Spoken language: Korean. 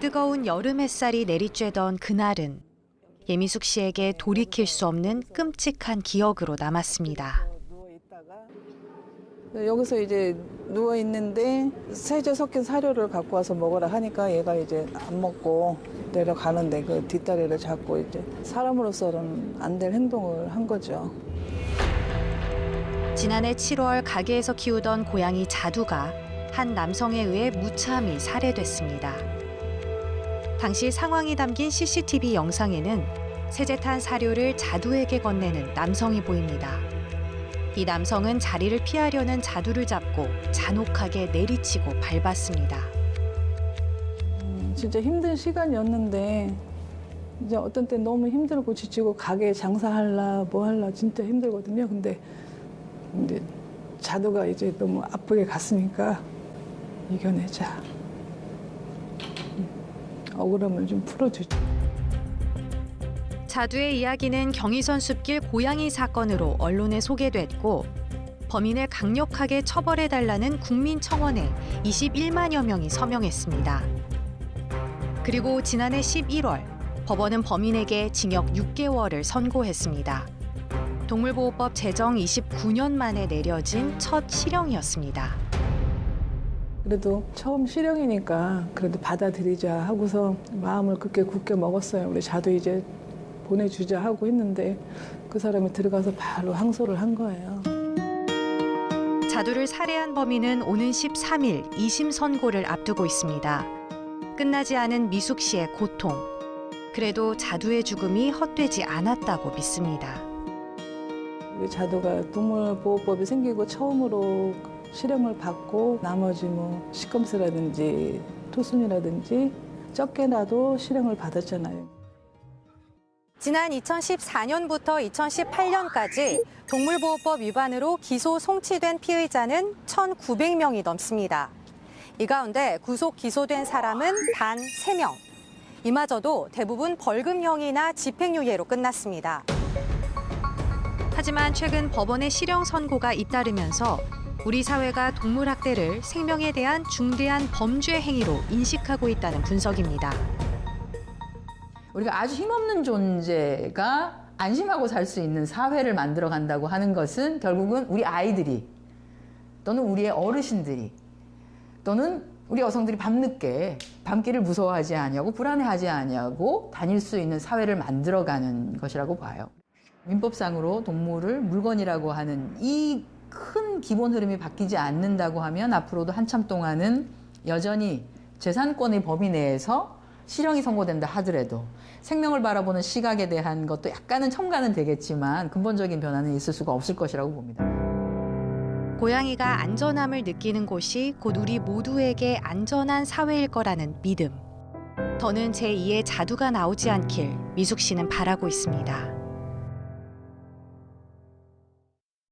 뜨거운 여름 햇살이 내리쬐던 그날은 예미숙 씨에게 돌이킬 수 없는 끔찍한 기억으로 남았습니다. 여기서 이제 누워 있는데 세제 섞인 사료를 갖고 와서 먹으라 하니까 얘가 이제 안 먹고 내려가는데 그 뒷다리를 잡고 이제 사람으로서는 안 될 행동을 한 거죠. 지난해 7월 가게에서 키우던 고양이 자두가 한 남성에 의해 무참히 살해됐습니다. 당시 상황이 담긴 CCTV 영상에는 세제탄 사료를 자두에게 건네는 남성이 보입니다. 이 남성은 자리를 피하려는 자두를 잡고 잔혹하게 내리치고 밟았습니다. 음, 진짜 힘든 시간이었는데 이제 어떤 때 너무 힘들고 지치고 가게 장사할라 뭐 할라 진짜 힘들거든요. 근데 이제 자두가 이제 너무 아프게 갔으니까 이겨내자. 음, 억울함을 좀 풀어주자. 자두의 이야기는 경의선 숲길 고양이 사건으로 언론에 소개됐고 범인을 강력하게 처벌해달라는 국민 청원에 21만여 명이 서명했습니다. 그리고 지난해 11월 법원은 범인에게 징역 6개월을 선고했습니다. 동물보호법 제정 29년 만에 내려진 첫 실형이었습니다. 그래도 처음 실형이니까 그래도 받아들이자 하고서 마음을 그렇게 굳게 먹었어요. 우리 자두 이제 보내주자 하고 했는데 그 사람이 들어가서 바로 항소를 한 거예요. 자두를 살해한 범인은 오는 13일 2심 선고를 앞두고 있습니다. 끝나지 않은 미숙 씨의 고통. 그래도 자두의 죽음이 헛되지 않았다고 믿습니다. 우리 자두가 동물보호법이 생기고 처음으로 실형을 받고 나머지 뭐 시검스라든지 토순이라든지 적게나도 실형을 받았잖아요. 지난 2014년부터 2018년까지 동물보호법 위반으로 기소 송치된 피의자는 1,900명이 넘습니다. 이 가운데 구속 기소된 사람은 단 3명. 이마저도 대부분 벌금형이나 집행유예로 끝났습니다. 하지만 최근 법원의 실형 선고가 잇따르면서 우리 사회가 동물 학대를 생명에 대한 중대한 범죄 행위로 인식하고 있다는 분석입니다. 우리가 아주 힘없는 존재가 안심하고 살 수 있는 사회를 만들어 간다고 하는 것은 결국은 우리 아이들이 또는 우리의 어르신들이 또는 우리 여성들이 밤늦게 밤길을 무서워하지 아니하고 불안해하지 아니하고 다닐 수 있는 사회를 만들어 가는 것이라고 봐요. 민법상으로 동물을 물건이라고 하는 이 큰 기본 흐름이 바뀌지 않는다고 하면 앞으로도 한참 동안은 여전히 재산권의 범위 내에서 실형이 선고된다 하더라도 생명을 바라보는 시각에 대한 것도 약간은 첨가는 되겠지만 근본적인 변화는 있을 수가 없을 것이라고 봅니다. 고양이가 안전함을 느끼는 곳이 곧 우리 모두에게 안전한 사회일 거라는 믿음. 더는 제2의 자두가 나오지 않길 미숙 씨는 바라고 있습니다.